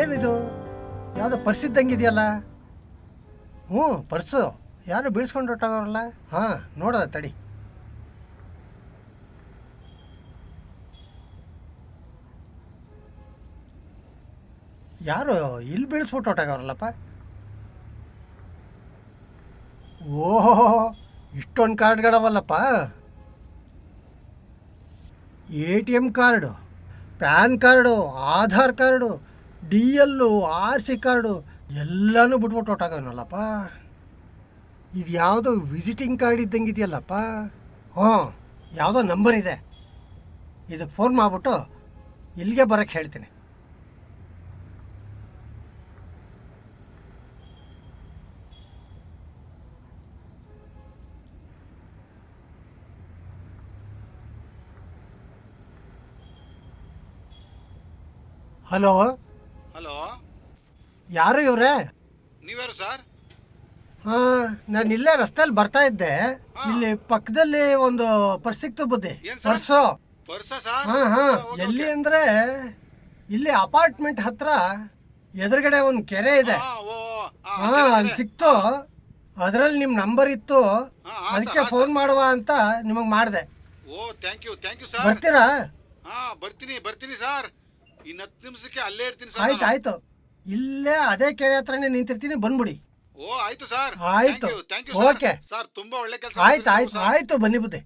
ಏನಿದು? ಯಾವುದೋ ಪರ್ಸ್ ಹ್ಞೂ, ಪರ್ಸು. ಯಾರು ಬೀಳ್ಸ್ಕೊಂಡು ಹೊಟ್ಟೋಗವ್ರಲ್ಲ ಹಾಂ ನೋಡೋದ ತಡಿ. ಯಾರು ಇಲ್ಲಿ ಬೀಳಿಸ್ಬಿಟ್ಟು ಹೊಟ್ಟೋಗವ್ರಲ್ಲಪ್ಪ ಓಹೋ, ಇಷ್ಟೊಂದು ಕಾರ್ಡ್ಗಳವಲ್ಲಪ್ಪ. A T M card, PAN card, Aadhaar card D L R C card ಎಲ್ಲನೂ ಬಿಟ್ಬಿಟ್ಟು ಹೊಟ್ಟಾಗವನಲ್ಲಪ್ಪ ಇದು ಯಾವುದೋ ವಿಸಿಟಿಂಗ್ ಕಾರ್ಡ್ ಇದ್ದಂಗೆ ಇದೆಯಲ್ಲಪ್ಪ. ಹ್ಞೂ, ಯಾವುದೋ ನಂಬರ್ ಇದೆ. ಇದಕ್ಕೆ ಫೋನ್ ಮಾಡಿಬಿಟ್ಟು ಇಲ್ಲಿಗೆ ಬರೋಕ್ಕೆ ಹೇಳ್ತೀನಿ. ಹಲೋ? ಹಲೋ? ಯಾರು ಇವ್ರೆ? ನೀವ್ಯಾರು ಸರ್? ಹಾಂ ನಾನು ಇಲ್ಲೇ ರಸ್ತೆಯಲ್ಲಿ ಬರ್ತಾ ಇದ್ದೆ. ಇಲ್ಲಿ ಪಕ್ಕದಲ್ಲಿ ಒಂದು ಪರ್ಸ್ ಸಿಕ್ತು ಬುದ್ಧಿ ಏನ್ ಸರ್? ಪರ್ಸು. ಪರ್ಸ ಸರ್? ಹಾಂ ಹಾಂ. ಎಲ್ಲಿ ಅಂದರೆ ಇಲ್ಲಿ ಅಪಾರ್ಟ್ಮೆಂಟ್ ಹತ್ರ ಎದುರುಗಡೆ ಒಂದು ಕೆರೆ ಇದೆ. ಹಾ, ಓ, ಆ, ಹಾಂ ಅದೇ, ಅಲ್ಲಿ ಅದೇ. ಸಿಕ್ತು. ಅದರಲ್ಲಿ ನಿಮ್ಮ ನಂಬರ್ ಇತ್ತು. ಹಾ, ಹಾ, ಅದಕ್ಕೆ ಹಾ, ಫೋನ್ ಮಾಡುವ ಅಂತ ನಿಮಗೆ ಮಾಡಿದೆ. ಓ thank you thank you sir. ಬರ್ತೀರಾ? ಹಾಂ ಬರ್ತೀನಿ ಬರ್ತೀನಿ ಸರ್. ಇನ್ನು ಹತ್ತು ನಿಮಿಷಕ್ಕೆ ಅಲ್ಲೇ ಇರ್ತೀನಿ ಸರ್ ಆಯ್ತು ನಾನು. ಆಯ್ತು ಇಲ್ಲೇ ಅದೇ ಕೆರೆ ಹತ್ರನೇ ನಿಂತಿರ್ತೀನಿ ಬಂದ್ಬಿಡಿ ಓ ಆಯ್ತು ಸರ್ ಆಯ್ತು. Thank you okay. ಸರ್ ತುಂಬಾ ಒಳ್ಳೆ ಕೆಲಸ ಆಯ್ತು ಆಯ್ತು ಆಯ್ತು ಬನ್ನಿ ಬುದ್ಧಿ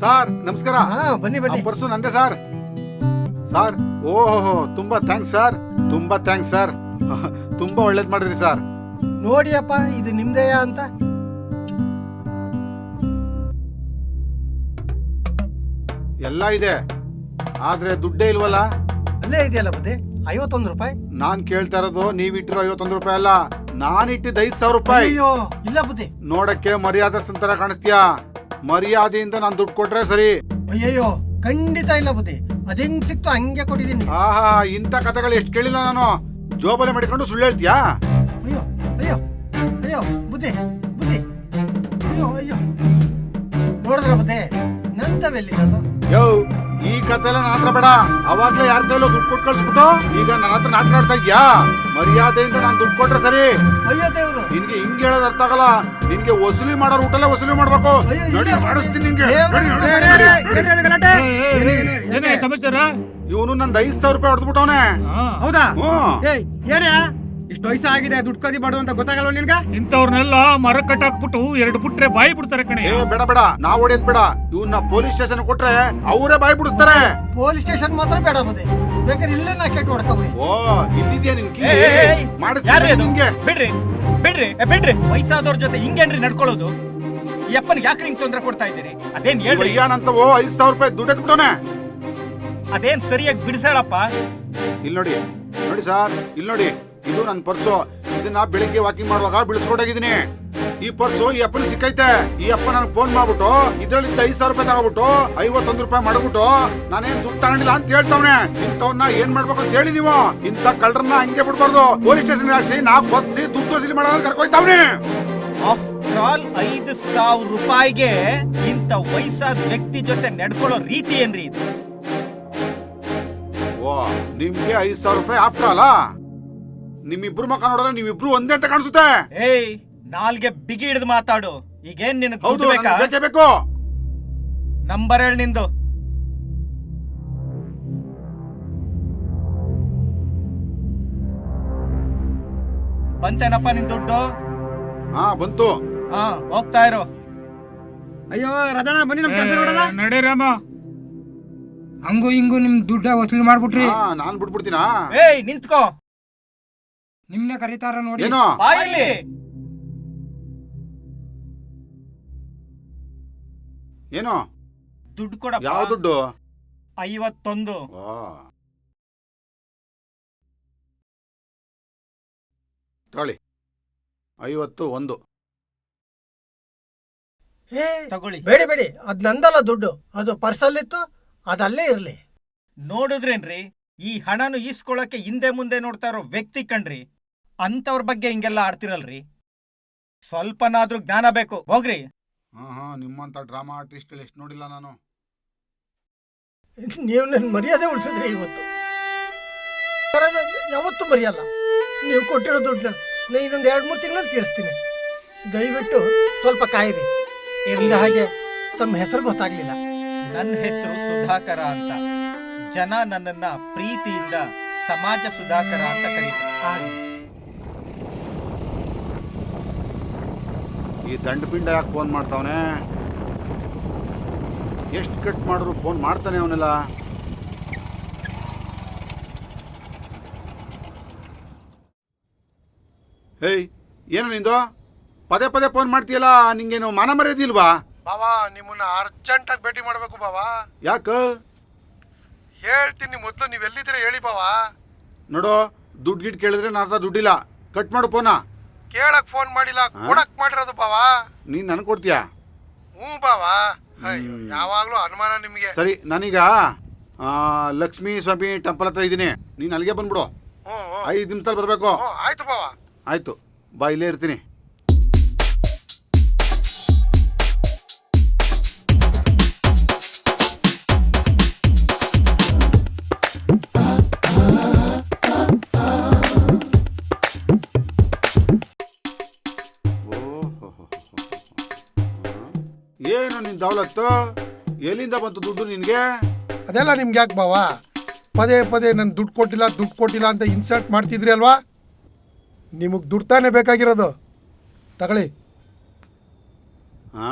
ಸರ್ ನಮಸ್ಕಾರ. ಹಾ ಬನ್ನಿ ಬನ್ನಿ. ಪರ್ಸು ನಂದೆ ಸರ್ ಸರ್ ಓಹೋ ತುಂಬಾ ಥ್ಯಾಂಕ್ಸ್ ಸರ್ ತುಂಬಾ ಥ್ಯಾಂಕ್ಸ್ ಸರ್ ತುಂಬಾ ಒಳ್ಳೇದ್ ಮಾಡಿದ್ರಿ ಸರ್ ನೋಡಿಯಪ್ಪ ಇದು ನಿಮ್ಮದೇ ಅಂತ. ಎಲ್ಲ ಇದೆ. ಆದ್ರೆ ದುಡ್ಡೇ ಇಲ್ವಲ್ಲ? ಅಲ್ಲೇ ಇದೆಯಲ್ಲ ಬುದ್ಧಿ ಐವತ್ತೊಂದು ರೂಪಾಯಿ? ನಾನ್ ಕೇಳ್ತಾ ಇರೋದು ನೀವ್ ಇಟ್ಟಿರೋ ಐವತ್ತೊಂದು ರೂಪಾಯಿ ಅಲ್ಲ. ನಾನ್ ಇಟ್ಟಿದ್ದ ಐದ್ ಸಾವಿರ ರೂಪಾಯಿ. ಅಯ್ಯೋ ಇಲ್ಲ ಬುದ್ಧಿ ನೋಡಕ್ಕೆ ಮರ್ಯಾದೆ ಸಂತರ ಕಾಣಿಸ್ತೀಯಾ? ಮರ್ಯಾದೆಯಿಂದ ನಾನು ದುಡ್ಡು ಕೊಟ್ರೆ ಸರಿ. ಅಯ್ಯಯ್ಯೋ ಖಂಡಿತ ಇಲ್ಲ ಬುದ್ಧಿ. ಅದೆಂಗ್ ಸಿಕ್ತು ಹಂಗೆ ಕೊಟ್ಟಿದ್ದೀನಿ. ಆಹಾ ಇಂಥ ಕಥೆಗಳು ಎಷ್ಟು ಕೇಳಿಲ್ಲ ನಾನು. ಜೋಬಲೆ ಮಾಡಿಕೊಂಡು ಸುಳ್ಳು ಹೇಳ್ತೀಯಾ? ಅಯ್ಯೋ ಅಯ್ಯೋ ಅಯ್ಯೋ ಬುದ್ಧಿ ಬುದ್ಧಿ. ಅಯ್ಯೋ ಅಯ್ಯೋ. ನೋಡಿದ್ರ ಬುದ್ಧಿ? ನಂತವೆಲ್ಲಿದ್ದು ಯೋ ಈ ಕಥೆಲ್ಲ ನನ್ನ ಹತ್ರ ಬೇಡ ಅವಾಗ್ಲೇ ಯಾರ ಕೈಲೋ ದುಡ್ಡು ಕೊಟ್ಟು ಕಳ್ಸ್ಬಿಟ್ಟು ಈಗ ನನ್ನ ಹತ್ರ ನಾಟಕ ಆಡ್ತಾ ಇದ್ಯಾ ಮರ್ಯಾದೆಯಿಂದ ನಾನು ದುಡ್ಡು ಕೊಟ್ರೆ ಸರಿ ಅಯ್ಯೋ ದೇವ್ರು ನಿನ್ಗೆ ಹಿಂಗ್ ಹೇಳೋದ್ ಅರ್ಥ ಆಗಲ್ಲ ನಿನ್ಗೆ ವಸೂಲಿ ಮಾಡೋ ಊಟಲ್ಲೇ ವಸೂಲಿ ಮಾಡ್ಬೇಕು. ನಡಿ ಮಾಡಿಸ್ತೀನಿ ನಿನ್ಗೆ ಇವನು ನಂದು ಐದ್ ಸಾವಿರ ರೂಪಾಯಿ ಹೊಡೆದ್ಬಿಟ್ಟವನೆ ಹೌದಾ ಏನೇ ಇಷ್ಟು ವಯಸ್ಸಾಗಿದೆ ದುಡ್ಡು ಕದಿ ಮಾಡು ಅಂತ ಗೊತ್ತಾಗಲ್ವ ನಿನ್ಗ? ಇಂಥವ್ರನ್ನೆಲ್ಲ ಮರ ಕಟ್ಟಾಕ್ಬಿಟ್ಟು ಎರಡು ಬಿಟ್ರೆ ಬಾಯಿ ಬಿಡ್ತಾರೆ ಕಣೆ. ಏ ಬೇಡ ಬೇಡ. ನಾವ್ ಹೊಡೆಯೋದ್ ಬೇಡ. ಇವ್ನ ಪೊಲೀಸ್ ಸ್ಟೇಷನ್ ಕೊಟ್ರೆ ಅವರೇ ಬಾಯಿ ಬಿಡಿಸ್ತಾರೆ. ಪೊಲೀಸ್ ಸ್ಟೇಷನ್ ಮಾತ್ರ ಬೇಡ ಬುದ್ಧಿ ಬೇಕಾದ್ರೆ ಇಲ್ಲೇ ನಾ ಕೆಟ್ಟು ಹೊಡ್ಕೊಬಿಡಿ ಓ ಇಲ್ಲಿದ್ಯಾ ನಿನ್ ಕೀ? ಅದು? ನಿಂಗೆ ಬಿಡ್ರಿ ಬಿಡ್ರಿ ಏ, ಬಿಡ್ರಿ. ವಯಸ್ಸಾದವ್ರ ಜೊತೆ ಹಿಂಗೇನ್ರಿ ನಡ್ಕೊಳ್ಳೋದು? ಈ ಅಪ್ಪನಿಗೆ ಯಾಕ್ರಿ ಹಿಂಗ್ ತೊಂದ್ರೆ ಕೊಡ್ತಾ ಇದ್ದೀರಿ? ಅದೇನ್ ಹೇಳ್ರಿ? ಓ ಐದ್ ಸಾವಿರ ರೂಪಾಯಿ ದುಡ್ಡು ಎತ್ಬಿಟ್ಟವನೆ. ಅದೇನ್ ಸರಿಯಾಗಿ ಬಿಡಿಸಾಳಪ್ಪ ಇಲ್ಲಿ ನೋಡಿ ನೋಡಿ ಸರ್ ಇಲ್ಲಿ ನೋಡಿ. ಇದು ನನ್ನ ಪರ್ಸು. ಇದನ್ನ ಬೆಳಿಗ್ಗೆ ವಾಕಿಂಗ್ ಮಾಡುವಾಗ ಬಿಡಿಸ್ಕೊಂಡೋಗಿದ್ದೀನಿ. ಈ ಪರ್ಸು ಈ ಅಪ್ಪನ ಸಿಕ್ಕೈತೆ. ಈ ಅಪ್ಪ ನನಗೆ ಫೋನ್ ಮಾಡ್ಬಿಟ್ಟು ಇದ್ರಲ್ಲಿ ಐದು ಸಾವಿರ ರೂಪಾಯಿ ತಗೊಬಿಟ್ಟು ಐವತ್ತೊಂದು ರೂಪಾಯಿ ಮಾಡ್ಬಿಟ್ಟು ನಾನೇನ್ ದುಡ್ಡು ತಗೊಂಡಿಲ್ಲ ಅಂತ ಹೇಳ್ತಾವನೆ. ಇಂಥವನ್ನ ಏನ್ ಮಾಡ್ಬೇಕು ಅಂತ ಹೇಳಿ ನೀವು. ಇಂಥ ಕಳ್ಳರನ್ನ ಹಂಗೆ ಬಿಡ್ಬಾರ್ದು. ಪೊಲೀಸ್ ಸ್ಟೇಷನ್ ಹಾಕ್ಸಿ ನಾ ಕೊಚ್ಚಿ ದುಡ್ಡು ವಸೂಲಿ ಮಾಡೋಣ ಕರ್ಕೊಯ್ತಾವ್ನೆ. ಆಫ್ಟರ್ ಆಲ್ ಐದು ಸಾವಿರ ರೂಪಾಯಿಗೆ ಇಂಥ ವಯಸ್ಸಾದ ವ್ಯಕ್ತಿ ಜೊತೆ ನಡ್ಕೊಳ್ಳೋ ರೀತಿ ಏನ್ರಿ ಇದು? ಓ ನಿಮ್ಗೆ ಐದು ಸಾವಿರ ರೂಪಾಯಿ ಆಫ್ಟರ್ ಅಲ್ಲ? ನಿಮ್ಮಿಬ್ರು ಮಕ್ಕ ನೋಡಿದ್ರೆ ನೀವಿಬ್ರು ಒಂದೇ ಅಂತ ಕಾಣಿಸುತ್ತೆ. ಏಯ್ ನಾಲ್ಗೆ ಬಿಗಿ ಹಿಡಿದು ಮಾತಾಡು. ಈಗೇನ್ ನಿನ್ ಹೌದು ಬೇಕಾ? ನನ್ಗೆ ಬೇಕೇ ಬೇಕು. ನಂಬರ್ ಹೇಳಿ ನಿಂದು. ಬಂತೇನಪ್ಪ ನಿನ್ ದುಡ್ಡು? ಹಾ ಬಂತು. ಹಾ ಹೋಗ್ತಾ ಇರು. ಅಯ್ಯೋ ರಜಣ ಬನ್ನಿ ನಮ್ ಕೆಲಸ ನೋಡೋಣ. ನಡಿ ರಾಮ. ಹಂಗು ಹಿಂಗು ನಿಮ್ ದುಡ್ಡ ವಸೂಲಿ ಮಾಡ್ಬಿಟ್ರಿ. ಹಾ ನಾನ್ ಬಿಟ್ಬಿಡ್ತೀನಾ? ಏಯ್ ನಿಂತ್ಕೋ. ನಿಮ್ನೆ ಕರೀತಾರ ನೋಡಿ. ಏನೋ? ದುಡ್ಡು ಕೊಡ ಯಾವ ದುಡ್ಡು? ಐವತ್ತೊಂದು. ತಗೊಳ್ಳಿ. ಐವತ್ತು ಒಂದು. ಏ ತಗೊಳ್ಳಿ. ಬೇಡಿ ಬೇಡಿ. ಅದ್ ನಂದಲ್ಲ ದುಡ್ಡು. ಅದು ಪರ್ಸಲ್ ಇತ್ತು ಅದಲ್ಲೇ ಇರ್ಲಿ. ನೋಡಿದ್ರೇನ್ರಿ ಈ ಹಣನು ಈಸ್ಕೊಳಕ್ಕೆ ಹಿಂದೆ ಮುಂದೆ ನೋಡ್ತಾ ಇರೋ ವ್ಯಕ್ತಿ ಕಣ್ರಿ. ಅಂತವ್ರ ಬಗ್ಗೆ ಹಿಂಗೆಲ್ಲ ಆಡ್ತಿರಲ್ರಿ? ಸ್ವಲ್ಪನಾದ್ರೂ ಜ್ಞಾನ ಬೇಕು. ಹೋಗ್ರಿ. ಹಾ ಹಾ ನಿಮ್ಮಂತ ಡ್ರಾಮಾ ಆರ್ಟಿಸ್ಟ್ಗಳು ಎಷ್ಟು ನೋಡಿಲ್ಲ ನಾನು. ನೀವು ನನ್ನ ಮರ್ಯಾದೆ ಉಳಿಸಿದ್ರಿ ಇವತ್ತು. ಸರ, ನಾನ್ ಯಾವತ್ತೂ ಮರೆಯಲ್ಲ. ನೀವು ಕೊಟ್ಟಿರೋ ದುಡ್ಡು ನಾ ಇನ್ನೊಂದು ಎರಡು ಮೂರು ತಿಂಗಳಲ್ಲಿ ತೀರಿಸ್ತೀನಿ. ದಯವಿಟ್ಟು ಸ್ವಲ್ಪ ಕಾಯಿರಿ. ಇರಲಿಲ್ಲ ಹಾಗೆ ತಮ್ಮ ಹೆಸರು ಗೊತ್ತಾಗ್ಲಿಲ್ಲ. ನನ್ನ ಹೆಸರು ಸುಧಾಕರ ಅಂತ. ಜನ ನನ್ನನ್ನ ಪ್ರೀತಿಯಿಂದ ಸಮಾಜ ಸುಧಾಕರ ಅಂತ ಕರೀತಾರೆ. ಆಗಲಿ ಈ ದಂಡಪಿಂಡ ಯಾಕೆ ಫೋನ್ ಮಾಡ್ತಾವನೆ? ಎಷ್ಟು ಕಟ್ ಮಾಡಿದ್ರು ಫೋನ್ ಮಾಡ್ತಾನೆ ಅವನೆಲ್ಲ. ಹೇಯ್ ಏನು ನಿಂದು? ಪದೇ ಪದೇ ಫೋನ್ ಮಾಡ್ತೀಯಲ್ಲ ನಿಂಗೇನು ಮಾನ ಮರ್ಯಾದಿಲ್ವಾ ಬಾವಾ ನಿಮ್ಮನ್ನ ಅರ್ಜೆಂಟಾಗಿ ಭೇಟಿ ಮಾಡಬೇಕು ಬಾವಾ. ಯಾಕ? ಹೇಳ್ತೀನಿ ಮೊದಲು ನೀವು ಎಲ್ಲಿದ್ದೀರಾ ಹೇಳಿ ಬಾವಾ. ನೋಡು ದುಡ್ಡು ಗಿಡ್ ಕೇಳಿದ್ರೆ ನಾನು ಅರ್ಧ ದುಡ್ಡಿಲ್ಲ. ಕಟ್ ಮಾಡು ಫೋನ ಕೇಳಕ್ ಫೋನ್ ಮಾಡಿಲ್ಲ ಕೊಡಕ್ ಮಾಡಿರೋದು ಬಾವಾ. ನೀನು ನನಗೆ ಕೊಡ್ತೀಯಾ? ಹ್ಞೂ ಬಾವಾ. ಅಯ್ಯೋ ಯಾವಾಗ್ಲೂ ಅನುಮಾನ ನಿಮಗೆ. ಸರಿ ನಾನೀಗ ಆ, ಲಕ್ಷ್ಮೀ ಸ್ವಾಮಿ ಟೆಂಪಲ್ ಹತ್ರ ಇದ್ದೀನಿ. ನೀನು ಅಲ್ಲಿಗೆ ಬಂದ್ಬಿಡು. ಹ್ಞೂ ಹ್ಞೂ. ಐದು ನಿಮಿಷದಲ್ಲಿ ಬರಬೇಕು. ಹ್ಞೂ ಆಯ್ತು ಬಾವಾ. ಆಯ್ತು. ಬಾ ಇಲ್ಲೇ ಇರ್ತೀನಿ. ದೌಲತ್ತು ಎಲ್ಲಿಂದ ಬಂತು ದುಡ್ಡು ನಿನ್ಗೆ? ಅದೆಲ್ಲ ನಿಮ್ಗೆ ಯಾಕೆ ಬಾವ ಪದೇ ಪದೇ ನನ್ ದುಡ್ಡು ಕೊಟ್ಟಿಲ್ಲ ದುಡ್ಡು ಕೊಟ್ಟಿಲ್ಲ ಅಂತ ಇನ್ಸಲ್ಟ್ ಮಾಡ್ತಿದ್ರಿ ಅಲ್ವಾ? ನಿಮಗೆ ದುಡ್ಡು ತಾನೇ ಬೇಕಾಗಿರೋದು. ತಗೊಳ್ಳಿ. ಹಾ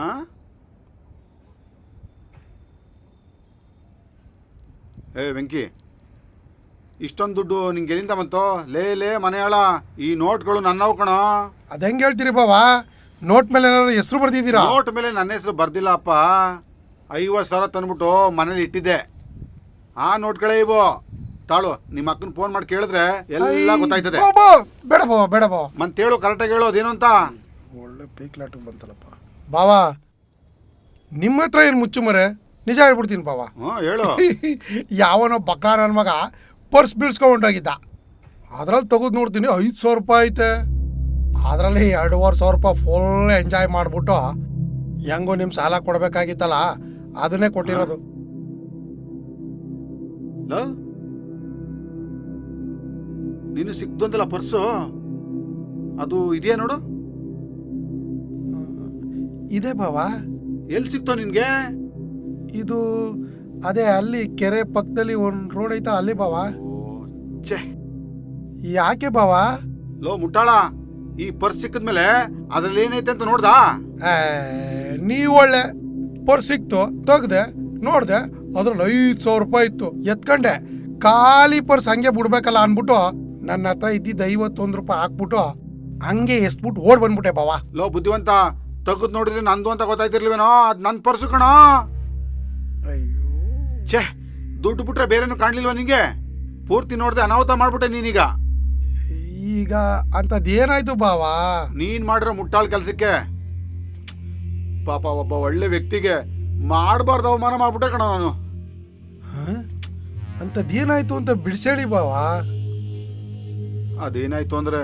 ಏ ವೆಂಕಿ ಇಷ್ಟೊಂದು ದುಡ್ಡು ನಿಂಗೆ ಎಲ್ಲಿಂದ ಬಂತು? ಲೇ ಲೇ ಮನೆಯಾಳ ಈ ನೋಟ್ಗಳು ನನ್ನ ಕಣೋ. ಅದು ಹೆಂಗೆ ಹೇಳ್ತೀರಿ ಬಾವಾ ನೋಟ್ ಮೇಲೆ ಏನಾದ್ರು ಹೆಸರು ಬರ್ದಿದ್ದೀರಾ? ನೋಟ್ ಮೇಲೆ ನನ್ನ ಹೆಸರು ಬರ್ದಿಲ್ಲ ಅಪ್ಪ ಐವತ್ತು ಸಾವಿರ ತಂದ್ಬಿಟ್ಟು ಮನೇಲಿ ಇಟ್ಟಿದ್ದೆ. ಆ ನೋಟ್ಗಳೇ ಇವು. ತಾಳು ನಿಮ್ಮ ಅಕ್ಕನ ಫೋನ್ ಮಾಡಿ ಕೇಳಿದ್ರೆ ಎಲ್ಲ ಗೊತ್ತಾಯ್ತದೆ. ಬಾ, ಬಾ. ಬೇಡ ಬಾ ಬೇಡ ಬಾ. ಮತ್ತೆ ಹೇಳು ಕರೆಕ್ಟಾಗಿ ಹೇಳು ಅದೇನು ಅಂತ? ಒಳ್ಳೆ ಪೀಕ್ಲಾಟಕ್ಕೆ ಬಂತಲ್ಲಪ್ಪ. ಬಾವಾ ನಿಮ್ಮ ಹತ್ರ ಏನು ಮುಚ್ಚು ಮರೆ? ನಿಜ ಹೇಳ್ಬಿಡ್ತೀನಿ ಬಾವಾ. ಹ್ಞೂ ಹೇಳು. ಯಾವನೋ ಬಕ್ರ ನನ್ನ ಮಗ ಪರ್ಸ್ ಬೀಳ್ಸ್ಕೊಂಡೋಗಿದ್ದ ಅದ್ರಲ್ಲಿ ತೆಗೆದು ನೋಡ್ತೀನಿ ಐದು ಸಾವಿರ ರೂಪಾಯಿ ಐತೆ. ಅದರಲ್ಲಿ ಎರಡೂವರೆ ಸಾವಿರ ರೂಪಾಯಿ ಫುಲ್ ಎಂಜಾಯ್ ಮಾಡಿಬಿಟ್ಟು ಹೆಂಗೋ ನಿಮ್ಮ ಸಾಲ ಕೊಡಬೇಕಾಗಿತ್ತಲ್ಲ ಅದನ್ನೇ ಕೊಟ್ಟಿರೋದು. ನೀನು ಸಿಕ್ತು ಅಂತಲ್ಲ ಪರ್ಸು? ಅದು ಇದೆಯಾ ನೋಡು? ಇದೆ ಬಾವಾ. ಎಲ್ಲಿ ಸಿಕ್ತೋ ನಿನಗೆ? ಇದು ಅದೇ ಅಲ್ಲಿ ಕೆರೆ ಪಕ್ಕದಲ್ಲಿ ಒಂದು ರೋಡ್ ಐತಲ್ಲ ಅಲ್ಲಿ ಬಾವಾ. ಛೇ. ಯಾಕೆ ಬಾವಾ? ಲೋ ಮುಟ್ಟಾಳ. ಈ ಪರ್ಸ್ ಸಿಕ್ಕಿದ್ಮೇಲೆ ಅದ್ರಲ್ಲಿ ಏನೈತೆ ಅಂತ ನೋಡ್ದಾ? ನೀ ನೀವ್ ಒಳ್ಳೆ ಪರ್ಸ್ ಸಿಕ್ತು ತೆಗ್ದೆ ನೋಡ್ದೆ ಅದ್ರಲ್ಲಿ ಐದು ಸಾವಿರ ರೂಪಾಯಿ ಇತ್ತು. ಎತ್ಕೊಂಡೆ ಖಾಲಿ ಪರ್ಸ್ ಹಂಗೆ ಬಿಡ್ಬೇಕಲ್ಲ ಅನ್ಬಿಟ್ಟು ನನ್ನ ಹತ್ರ ಇದ್ದಿದ್ದ ಐವತ್ತೊಂದು ರೂಪಾಯಿ ಹಾಕ್ಬಿಟ್ಟು ಹಂಗೆ ಎಸ್ಬಿಟ್ಟು ಓಡ್ ಬಂದ್ಬಿಟ್ಟೆ ಬಾವ. ಲೋ ಬುದ್ಧಿವಂತ ತೆಗೆದು ನೋಡಿದ್ರೆ ನಂದು ಅಂತ ಗೊತ್ತಾಯ್ತಿರ್ಲಿವೇನೋ? ಅದ್ ನನ್ ಪರ್ಸು ಕಣ. ಅಯ್ಯೋ. ಛೇ ದುಡ್ಡು ಬಿಟ್ರೆ ಬೇರೆನೂ ಕಾಣ್ಲಿಲ್ವಾ ನಿಂಗೆ? ಪೂರ್ತಿ ನೋಡ್ದೆ ಅನಾಹುತ ಮಾಡ್ಬಿಟ್ಟೆ ನೀನೀಗ. ಈಗ ಅಂಥದ್ದು ಏನಾಯ್ತು ಬಾವ? ನೀನ್ ಮಾಡಿರೋ ಮುಟ್ಟಾಳ್ ಕೆಲ್ಸಕ್ಕೆ? ಪಾಪ ಒಬ್ಬ ಒಳ್ಳೆ ವ್ಯಕ್ತಿಗೆ ಮಾಡಬಾರ್ದು ಅವಮಾನ ಮಾಡ್ಬಿಟ್ಟೆ ಕಣ ನಾನು. ಅಂಥದ್ದು ಏನಾಯ್ತು ಅಂತ ಬಿಡಿಸೇಳಿ ಬಾವ. ಅದೇನಾಯ್ತು ಅಂದ್ರೆ?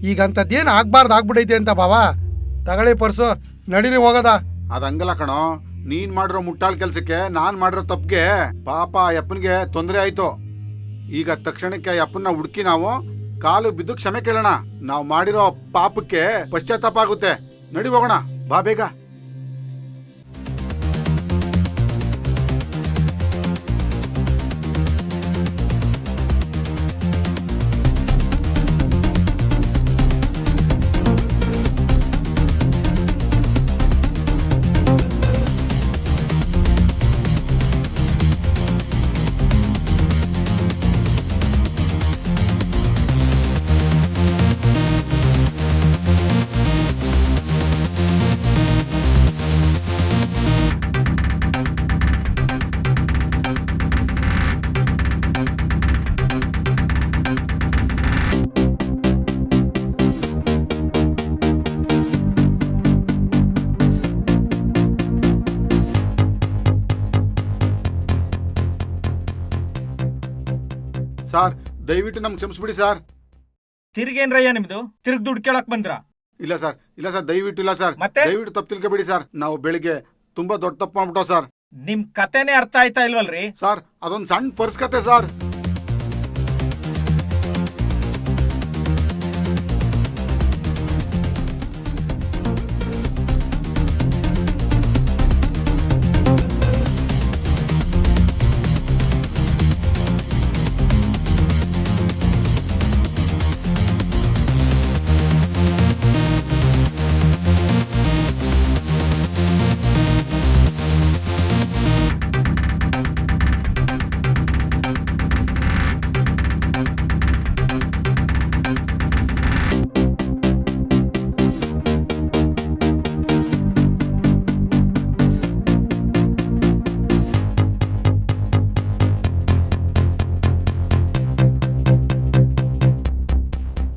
ಈಗ ಅಂಥದ್ದೇನು ಆಗ್ಬಾರ್ದು ಆಗ್ಬಿಟ್ಟೈತೆ ಅಂತ ಬಾವ? ತಗಳಿ ಪರ್ಸು ನಡೀರಿ ಹೋಗದ. ಅದಂಗಲ್ಲ ಹಂಗಲ್ಲ ಕಣೋ ನೀನ್ ಮಾಡಿರೋ ಮುಟ್ಟಾಳ್ ಕೆಲ್ಸಕ್ಕೆ ನಾನ್ ಮಾಡಿರೋ ತಪ್ಪಿಗೆ ಪಾಪ ಆ ಯಪ್ಪನ್ಗೆ ತೊಂದರೆ ಆಯ್ತು. ಈಗ ತಕ್ಷಣಕ್ಕೆ ಅಪ್ಪನ್ನ ಯಪ್ಪನ್ನ ಹುಡುಕಿ ನಾವು ಕಾಲು ಬಿದ್ದು ಕ್ಷಮೆ ಕೇಳೋಣ. ನಾವು ಮಾಡಿರೋ ಪಾಪಕ್ಕೆ ಪಶ್ಚಾತ್ತಾಪ ಆಗುತ್ತೆ. ನಡಿ ಹೋಗೋಣ. ಬಾ ಬೇಗ. ಸರ್ ದಯವಿಟ್ಟು ನಮ್ಗೆ ಕ್ಷಮಿಸ್ಬಿಡಿ ಸರ್. ತಿರ್ಗೇನ್ರಯ್ಯ ನಿಮ್ದು? ತಿರ್ಗ್ ದುಡ್ಡು ಕೇಳಕ್ ಬಂದ್ರ? ಇಲ್ಲ ಸರ್ ಇಲ್ಲ ಸರ್ ದಯವಿಟ್ಟು ಇಲ್ಲ ಸರ್. ಮತ್ತೆ? ದಯವಿಟ್ಟು ತಪ್ಪು ತಿಳ್ಕೊಬೇಡಿ ಸರ್. ನಾವು ಬೆಳಿಗ್ಗೆ ತುಂಬಾ ದೊಡ್ಡ ತಪ್ಪು ಮಾಡ್ಬಿಟ್ಟೋ ಸರ್. ನಿಮ್ ಕತೆನೇ ಅರ್ಥ ಆಯ್ತಾ ಇಲ್ವಲ್ರಿ? ಸರ್ ಅದೊಂದು ಸಣ್ಣ ಪರ್ಸ್ ಕತೆ ಸರ್.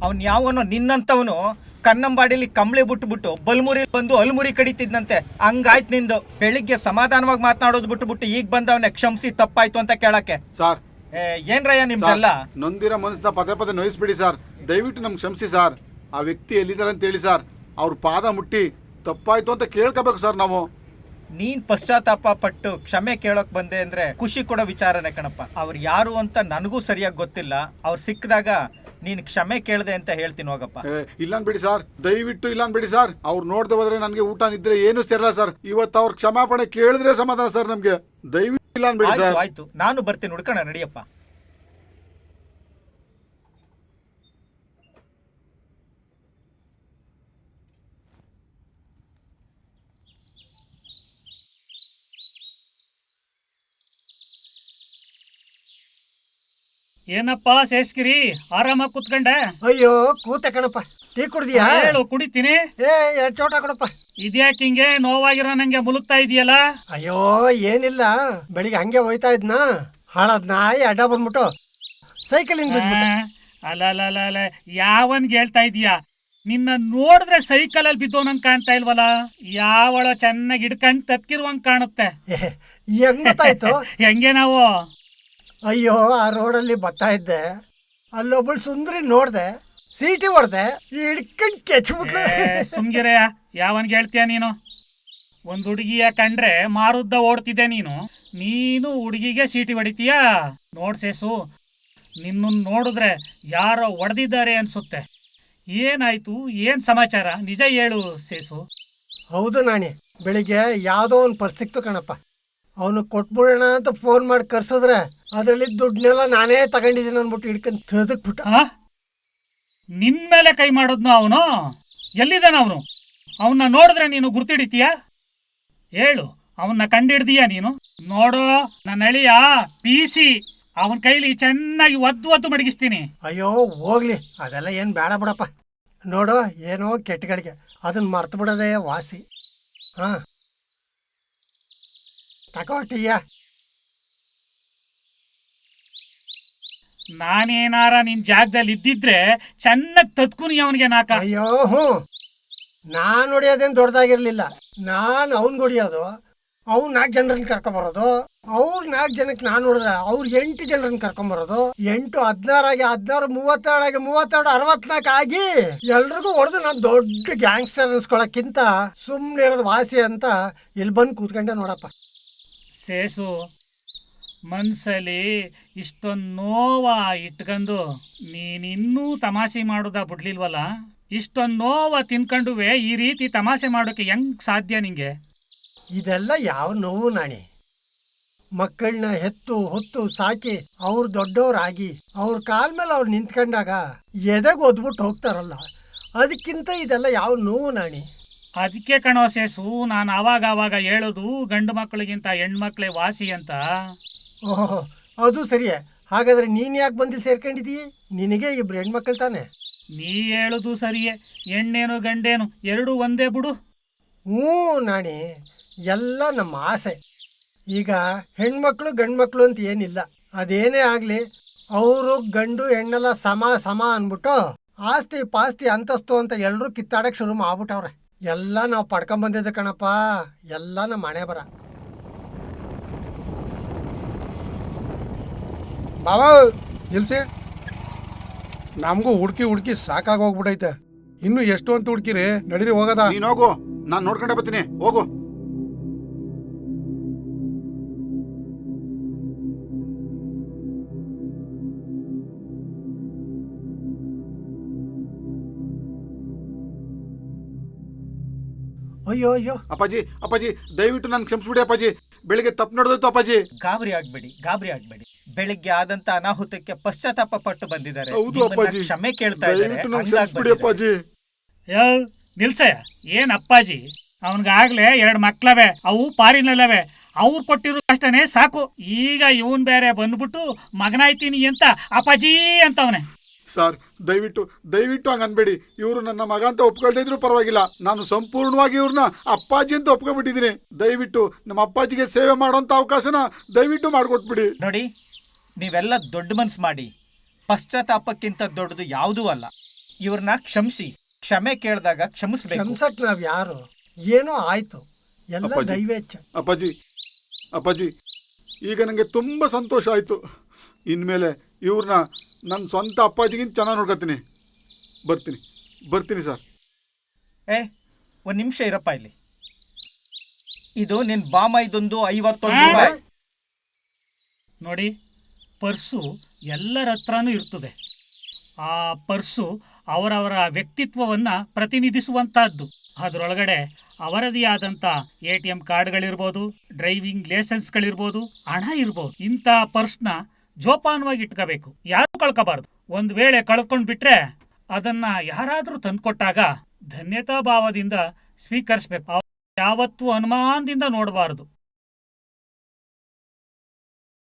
ಅವ್ನ್ ಯಾವನೋ ನಿನ್ನಂತವನು ಕನ್ನಂಬಾಡಿಲಿ ಕಂಬಳಿ ಬಿಟ್ಬಿಟ್ಟು ಬಲ್ಮುರಿ ಬಂದು ಅಲ್ಮುರಿ ಕಡಿತಿದ್ನಂತೆ. ಹಂಗಾಯ್ತು ನಿಂದು. ಬೆಳಿಗ್ಗೆ ಸಮಾಧಾನವಾಗಿ ಮಾತನಾಡೋದು ಬಿಟ್ಬಿಟ್ಟು ಈಗ ಬಂದವನೇ ಕ್ಷಮಿಸಿ ತಪ್ಪಾಯ್ತು ಅಂತ ಕೇಳಕ್ಕೆ. ಸರ್. ಏನ್ರಯ್ಯ ನಿಮ್ದೆಲ್ಲ? ನೊಂದಿರ ನೊಂದಿರೋ ಮನಸ್ಸನ್ನ ಪದೇ ಪದೇ ನೋಯಿಸ್ಬಿಡಿ ಸರ್. ದಯವಿಟ್ಟು ನಮ್ಗೆ ಕ್ಷಮಿಸಿ ಸರ್. ಆ ವ್ಯಕ್ತಿ ಎಲ್ಲಿದ್ದಾರೆ ಅಂತ ಹೇಳಿ ಸರ್. ಅವ್ರ ಪಾದ ಮುಟ್ಟಿ ತಪ್ಪಾಯ್ತು ಅಂತ ಕೇಳ್ಕೋಬೇಕು ಸರ್ ನಾವು. ನೀನ್ ಪಶ್ಚಾತ್ತಾಪ ಪಟ್ಟು ಕ್ಷಮೆ ಕೇಳೋಕ್ ಬಂದೆ ಅಂದ್ರೆ ಖುಷಿ ಕೊಡೋ ವಿಚಾರನೆ ಕಣಪ್ಪ. ಅವ್ರು ಯಾರು ಅಂತ ನನಗೂ ಸರಿಯಾಗಿ ಗೊತ್ತಿಲ್ಲ. ಅವ್ರು ಸಿಕ್ಕಿದಾಗ ನೀನ್ ಕ್ಷಮೆ ಕೇಳ್ದೆ ಅಂತ ಹೇಳ್ತೀನಿ ಹೋಗಪ್ಪ. ಇಲ್ಲಾನ್ ಬಿಡಿ ಸರ್. ದಯವಿಟ್ಟು ಇಲ್ಲ ಬಿಡಿ ಸರ್. ಅವ್ರು ನೋಡ್ದೆ ಹೋದ್ರೆ ನನಗೆ ಊಟ ನಿದ್ರೆ ಏನು ಸೇರಲ್ಲ ಸರ್. ಇವತ್ತು ಅವ್ರ ಕ್ಷಮಾಪಣೆ ಕೇಳಿದ್ರೆ ಸಮಾಧಾನ ಸರ್ ನಮ್ಗೆ. ದಯವಿಟ್ಟು ಇಲ್ಲ ಬಿಡಿ ಸರ್. ಆಯ್ತು. ನಾನು ಬರ್ತೀನಿ ಹುಡ್ಕೋಣ ನಡಿಯಪ್ಪ. ಏನಪ್ಪ ಶೇಷ್ಗಿರಿ? ಆರಾಮ ಕುತ್ಕೊಂಡೆ? ಅಯ್ಯೋ ಕೂತ ಕಣಪ್ಪ. ಟೀ ಕುಡ್ದಿಯಾ? ಹೇಳು ಕುಡಿತೀನಿ. ಏ ಎರಡು ಚೋಟ ಕೊಡಪ್ಪ. ಇದ್ಯಾಕೆ ಹಿಂಗೆ? ನೋವಾಗಿರೋ ನಂಗೆ ಮುಲುಕ್ತಾ ಇದೆಯಲ್ಲ? ಅಯ್ಯೋ ಏನಿಲ್ಲ. ಬೆಳಿಗ್ಗೆ ಹಂಗೆ ಹೋಯ್ತಾ ಇದ್ನ. ಹಾಳಾದ್ ನಾಯಿ ಅಡ್ಡ ಬಂದ್ಬಿಟ್ಟು ಸೈಕಲಿಂದ ಬಿದ್ಬಿಟ್ಟೆ. ಅಲ್ಲ ಅಲ್ಲ ಅಲ್ಲ ಅಲ್ಲ ಯಾವನ್ಗೆ ಹೇಳ್ತಾ ಇದೀಯಾ? ನಿನ್ನ ನೋಡಿದ್ರೆ ಸೈಕಲ್ ಅಲ್ಲಿ ಬಿದ್ದೋನಂಗ್ ಕಾಣ್ತಾ ಇಲ್ವಲ್ಲ? ಯಾವಳ ಚೆನ್ನಾಗಿ ಹಿಡ್ಕಂಡ್ ತತ್ಕಿರುವಂಗ್ ಕಾಣುತ್ತೆ. ಏ, ಹೆಂಗ್ ಗೊತ್ತಾಯ್ತು ಹೆಂಗೆ ನಾವು? ಅಯ್ಯೋ ಆ ರೋಡಲ್ಲಿ ಬರ್ತಾ ಇದ್ದೆ. ಅಲ್ಲೊಬ್ಬಳು ಸುಂದ್ರಿ ನೋಡ್ದೆ ಸೀಟಿ ಹೊಡ್ದೆ ಹಿಡ್ಕೊಂಡ್ ಕೆಚ್ಬಿಟ್ಲು. ಸುಮ್ಗಿರೆ ಯಾವನ್ಗೆ ಹೇಳ್ತೀಯ ನೀನು? ಒಂದು ಹುಡುಗಿಯ ಕಂಡ್ರೆ ಮಾರುದ್ದ ಓಡ್ತಿದ್ದೆ ನೀನು. ನೀನು ಹುಡುಗಿಗೆ ಸೀಟಿ ಹೊಡಿತೀಯ? ನೋಡ್ ಸೇಸು ನಿನ್ನ ನೋಡಿದ್ರೆ ಯಾರೋ ಹೊಡೆದಿದ್ದಾರೆ ಅನ್ಸುತ್ತೆ. ಏನಾಯ್ತು? ಏನು ಸಮಾಚಾರ? ನಿಜ ಹೇಳು ಸೇಸು. ಹೌದು ನಾಣಿ ಬೆಳಿಗ್ಗೆ ಯಾವುದೋ ಒಂದು ಪರ್ಸ್ ಸಿಕ್ತು ಕಣಪ್ಪ. ಅವನು ಕೊಟ್ಬಿಡೋಣ ಅಂತ ಫೋನ್ ಮಾಡಿ ಕರ್ಸಿದ್ರೆ ಅದರಲ್ಲಿ ದುಡ್ಡನ್ನೆಲ್ಲ ನಾನೇ ತಗೊಂಡಿದ್ದೀನಿ ಅಂದ್ಬಿಟ್ಟು ಹಿಡ್ಕೊಂಡು ತದಕ್ಬಿಟ್ಟ ಆ? ನಿನ್ ಮೇಲೆ ಕೈ ಮಾಡೋದ್ನ ಅವನು? ಎಲ್ಲಿದ್ದಾನ ಅವನು? ಅವನ್ನ ನೋಡಿದ್ರೆ ನೀನು ಗುರ್ತಿಡಿತೀಯ? ಹೇಳು ಅವನ್ನ ಕಂಡಿಡ್ದೀಯ ನೀನು? ನೋಡು ನನ್ನ ಅಳಿಯ ಪೀಸಿ ಅವನ ಕೈಲಿ ಚೆನ್ನಾಗಿ ಒದ್ದು ಒದ್ದು ಮಡಗಿಸ್ತೀನಿ. ಅಯ್ಯೋ ಹೋಗ್ಲಿ ಅದೆಲ್ಲ ಏನು ಬೇಡ ಬಿಡಪ್ಪ. ನೋಡು ಏನೋ ಕೆಟ್ಟಗಳಿಗೆ ಅದನ್ನ ಮರ್ತು ಬಿಡೋದೇ ವಾಸಿ. ಹಾಂ ತಗೋ ಟೀಯ ನಾನೇನಾರ ನಿನ್ ಜಾಗದಲ್ಲಿ ಇದ್ದಿದ್ರೆ ಚೆನ್ನಾಗಿ ತತ್ಕುನಿ ಅವನಿಗೆ ನಾಕ. ಅಯ್ಯೋ ಹ್ಞೂ. ನಾನು ಹೊಡಿಯೋದೇನು ದೊಡ್ಡದಾಗಿರ್ಲಿಲ್ಲ. ನಾನು ಅವ್ನಿಗೆ ಹೊಡಿಯೋದು ಅವ್ನು ನಾಲ್ಕು ಜನರನ್ನ ಕರ್ಕೊಂಬರೋದು ಅವ್ರು ನಾಲ್ಕು ಜನಕ್ಕೆ ನಾನು ಹೊಡೆದ್ರೆ ಅವ್ರು ಎಂಟು ಜನರನ್ನ ಕರ್ಕೊಂಬರೋದು ಎಂಟು ಹದಿನಾರಾಗಿ ಹದಿನಾರು ಮೂವತ್ತೆರಡಾಗಿ ಮೂವತ್ತೆರಡು ಅರವತ್ನಾಲ್ಕು ಆಗಿ ಎಲ್ರಿಗೂ ಹೊಡೆದು ನಾನು ದೊಡ್ಡ ಗ್ಯಾಂಗ್ಸ್ಟರ್ ಅನ್ಸ್ಕೊಳಕ್ಕಿಂತ ಸುಮ್ಮನೆ ಇರೋದು ವಾಸಿ ಅಂತ ಇಲ್ಲಿ ಬಂದು ಕೂತ್ಕೊಂಡೆ ನೋಡಪ್ಪ. ಸೇಸು ಮನ್ಸಲ್ಲಿ ಇಷ್ಟೊಂದು ನೋವ ಇಟ್ಕೊಂಡು ನೀನಿನ್ನೂ ತಮಾಷೆ ಮಾಡೋದ ಬಿಡ್ಲಿಲ್ವಲ್ಲ? ಇಷ್ಟೊಂದು ನೋವ ತಿನ್ಕೊಂಡುವೆ ಈ ರೀತಿ ತಮಾಷೆ ಮಾಡೋಕೆ ಹೆಂಗ್ ಸಾಧ್ಯ ನಿಂಗೆ? ಇದೆಲ್ಲ ಯಾವ ನೋವು ನಾಣಿ? ಮಕ್ಕಳನ್ನ ಹೆತ್ತು ಹೊತ್ತು ಸಾಕಿ ಅವ್ರು ದೊಡ್ಡವರಾಗಿ ಅವ್ರ ಕಾಲ ಮೇಲೆ ಅವ್ರು ನಿಂತ್ಕೊಂಡಾಗ ಎದೆಗೆ ಒದ್ಬಿಟ್ಟು ಹೋಗ್ತಾರಲ್ಲ? ಅದಕ್ಕಿಂತ ಇದೆಲ್ಲ ಯಾವ ನೋವು ನಾಣಿ? ಅದಕ್ಕೆ ಕಣೋ ಸೇಸು ನಾನು ಆವಾಗ ಆವಾಗ ಹೇಳೋದು ಗಂಡು ಮಕ್ಕಳಿಗಿಂತ ಹೆಣ್ಮಕ್ಳೇ ವಾಸಿ ಅಂತ. ಓಹೋ ಅದು ಸರಿಯೇ. ಹಾಗಾದ್ರೆ ನೀನು ಯಾಕೆ ಬಂದು ಸೇರ್ಕೊಂಡಿದೀಯ ನಿನಗೆ ಇಬ್ರು ಹೆಣ್ಮಕ್ಳು ತಾನೆ. ನೀ ಹೇಳೋದು ಸರಿಯೇ. ಹೆಣ್ಣೇನು ಗಂಡೇನು ಎರಡೂ ಒಂದೇ ಬಿಡು. ಹ್ಞೂ ನಾಣಿ ಎಲ್ಲ ನಮ್ಮ ಆಸೆ. ಈಗ ಹೆಣ್ಮಕ್ಳು ಗಂಡ್ಮಕ್ಳು ಅಂತ ಏನಿಲ್ಲ. ಅದೇನೇ ಆಗಲಿ ಅವರು ಗಂಡು ಹೆಣ್ಣೆಲ್ಲ ಸಮ ಸಮ ಅಂದ್ಬಿಟ್ಟು ಆಸ್ತಿ ಪಾಸ್ತಿ ಅಂತಸ್ತು ಅಂತ ಎಲ್ಲರೂ ಕಿತ್ತಾಡಕ್ಕೆ ಶುರು ಮಾಡ್ಬಿಟ್ಟವ್ರೆ. ಎಲ್ಲ ನಾವು ಪಡ್ಕೊಂಬಂದಿದ್ದೆ ಕಣಪ್ಪ. ಎಲ್ಲ ನಮ್ಮ ಮನೆ ಬರ. ಬಾಬಾ ನಿಲ್ಸಿ. ನಮಗೂ ಹುಡುಕಿ ಹುಡುಕಿ ಸಾಕಾಗೋಗ್ಬಿಟ್ಟೈತೆ ಇನ್ನು ಎಷ್ಟು ಅಂತ ಹುಡುಕಿರಿ? ನಡೀರಿ ಹೋಗದ. ನೀನ್ ಹೋಗು. ನಾನು ನೋಡ್ಕೊಂಡೆ ಬರ್ತೀನಿ. ಹೋಗು. ಅಯ್ಯೋ ಅಯ್ಯೋ. ಅಪ್ಪಾಜಿ ಅಪ್ಪಾಜಿ ದಯವಿಟ್ಟು ನಾನು ಕ್ಷಮಿಸ್ಬಿಡಿ ಅಪ್ಪಾಜಿ. ಬೆಳಿಗ್ಗೆ ತಪ್ಪು ನಡೆದೋಯ್ತು ಅಪ್ಪಾಜಿ. ಗಾಬರಿ ಆಗ್ಬೇಡಿ ಗಾಬರಿ ಆಗ್ಬೇಡಿ. ಬೆಳಿಗ್ಗೆ ಆದಂತ ಅನಾಹುತಕ್ಕೆ ಪಶ್ಚಾತ್ತಾಪ ಪಟ್ಟು ಬಂದಿದ್ದಾರೆ. ಹೌದು ನಿಮ್ಮನ್ನ ಅಪ್ಪಾಜಿ. ಕ್ಷಮೆ ಕೇಳ್ತಾ ಇದ್ದಾರೆ. ದಯವಿಟ್ಟು ಕ್ಷಮಿಸ್ಬಿಡಿ. ಅಪ್ಪಾಜಿ. ಯೋ ನಿಲ್ಸಯ್ಯ. ಏನ್ ಅಪ್ಪಾಜಿ? ಅವನಿಗಾಗ್ಲೇ ಎರಡು ಮಕ್ಳವೆ. ಅವು ಪಾರಿನಲ್ಲವೆ. ಅವ್ರು ಕೊಟ್ಟಿರೋ ಕಷ್ಟನೇ ಸಾಕು. ಈಗ ಇವನ್ ಬೇರೆ ಬಂದ್ಬಿಟ್ಟು ಮಗನಾಯ್ತೀನಿ ಅಂತ ಅಪ್ಪಾಜಿ ಅಂತವನೆ. ಸರ್ ದಯವಿಟ್ಟು ದಯವಿಟ್ಟು ಹಂಗ ಅನ್ಬೇಡಿ. ಇವರು ನನ್ನ ಮಗ ಅಂತ ಒಪ್ಕೊಳ್ತಾ ಇದ್ರು ಪರವಾಗಿಲ್ಲ. ನಾನು ಸಂಪೂರ್ಣವಾಗಿ ಇವ್ರನ್ನ ಅಪ್ಪಾಜಿ ಅಂತ ಒಪ್ಕೊಬಿಟ್ಟಿದ್ದೀನಿ. ದಯವಿಟ್ಟು ನಮ್ಮ ಅಪ್ಪಾಜಿಗೆ ಸೇವೆ ಮಾಡೋಂಥ ಅವಕಾಶನ ದಯವಿಟ್ಟು ಮಾಡಿಕೊಟ್ಬಿಡಿ. ನೋಡಿ ನೀವೆಲ್ಲ ದೊಡ್ಡ ಮನ್ಸು ಮಾಡಿ. ಪಶ್ಚಾತ್ತಾಪಕ್ಕಿಂತ ದೊಡ್ಡದು ಯಾವುದೂ ಅಲ್ಲ. ಇವ್ರನ್ನ ಕ್ಷಮಿಸಿ. ಕ್ಷಮೆ ಕೇಳಿದಾಗ ಕ್ಷಮಿಸ್ಬೇಕು. ಕ್ಷಮಿಸಕ್ ನಾವು ಯಾರು? ಏನೋ ಆಯ್ತು. ಎಲ್ಲ ಅಪ್ಪಾಜಿ. ದೈವೇಚ್ಛ. ಅಪ್ಪಾಜಿ ಅಪ್ಪಾಜಿ ಈಗ ನನಗೆ ತುಂಬ ಸಂತೋಷ ಆಯಿತು. ಇನ್ಮೇಲೆ ಇವ್ರನ್ನ ನನ್ನ ಸ್ವಂತ ಅಪ್ಪಾಜಿಗಿಂತ ಚೆನ್ನಾಗಿ ನೋಡ್ಕೊತೀನಿ. ಬರ್ತೀನಿ. ಬರ್ತೀನಿ ಸರ್. ಏ ಒಂದು ನಿಮಿಷ ಇರಪ್ಪ ಇಲ್ಲಿ. ಇದು ನಿನ್ ಬಾಮೈದೊಂದು ಐವತ್ತೊಂದು ರೂಪಾಯಿ. ನೋಡಿ ಪರ್ಸು ಎಲ್ಲರ ಹತ್ರನೂ ಇರ್ತದೆ. ಆ ಪರ್ಸು ಅವರವರ ವ್ಯಕ್ತಿತ್ವವನ್ನು ಪ್ರತಿನಿಧಿಸುವಂತಹದ್ದು. ಅದರೊಳಗಡೆ ಅವರದೇ ಆದಂಥ ಎ ಟಿ ಎಂ ಕಾರ್ಡ್ಗಳಿರ್ಬೋದು ಡ್ರೈವಿಂಗ್ ಲೈಸೆನ್ಸ್ಗಳಿರ್ಬೋದು ಹಣ ಇರ್ಬೋದು. ಇಂಥ ಪರ್ಸ್ನ ಜೋಪಾನವಾಗಿ ಇಟ್ಕೋಬೇಕು. ಯಾರು ಕಳ್ಕೋಬಾರ್ದು. ಒಂದು ವೇಳೆ ಕಳ್ಕೊಂಡು ಬಿಟ್ರೆ ಅದನ್ನ ಯಾರಾದರೂ ತಂದ್ಕೊಟ್ಟಾಗ ಧನ್ಯತಾ ಭಾವದಿಂದ ಸ್ವೀಕರಿಸಬೇಕು. ಯಾವತ್ತೂ ಅನುಮಾನದಿಂದ ನೋಡಬಾರ್ದು.